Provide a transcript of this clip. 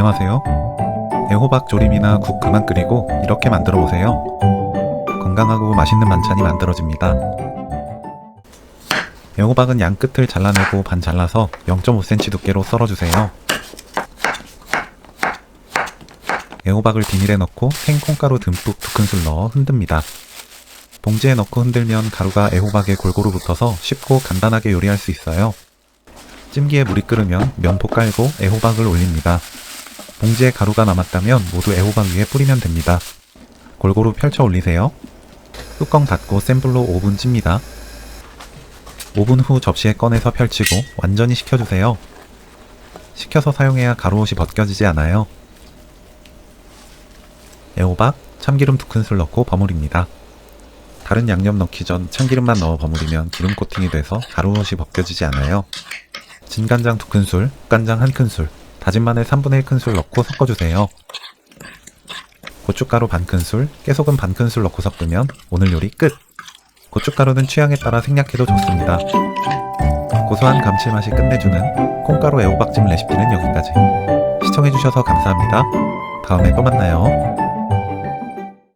안녕하세요. 애호박 조림이나 국 그만 끓이고 이렇게 만들어 보세요. 건강하고 맛있는 반찬이 만들어집니다. 애호박은 양 끝을 잘라내고 반 잘라서 0.5cm 두께로 썰어주세요. 애호박을 비닐에 넣고 생콩가루 듬뿍 두 큰술 넣어 흔듭니다. 봉지에 넣고 흔들면 가루가 애호박에 골고루 붙어서 쉽고 간단하게 요리할 수 있어요. 찜기에 물이 끓으면 면포 깔고 애호박을 올립니다. 봉지에 가루가 남았다면 모두 애호박 위에 뿌리면 됩니다. 골고루 펼쳐 올리세요. 뚜껑 닫고 센 불로 5분 찝니다. 5분 후 접시에 꺼내서 펼치고 완전히 식혀주세요. 식혀서 사용해야 가루옷이 벗겨지지 않아요. 애호박, 참기름 두 큰술 넣고 버무립니다. 다른 양념 넣기 전 참기름만 넣어 버무리면 기름 코팅이 돼서 가루옷이 벗겨지지 않아요. 진간장 두 큰술, 국간장 한 큰술, 다진 마늘 3분의 1 큰술 넣고 섞어주세요. 고춧가루 반 큰술, 깨소금 반 큰술 넣고 섞으면 오늘 요리 끝! 고춧가루는 취향에 따라 생략해도 좋습니다. 고소한 감칠맛이 끝내주는 콩가루 애호박찜 레시피는 여기까지. 시청해주셔서 감사합니다. 다음에 또 만나요.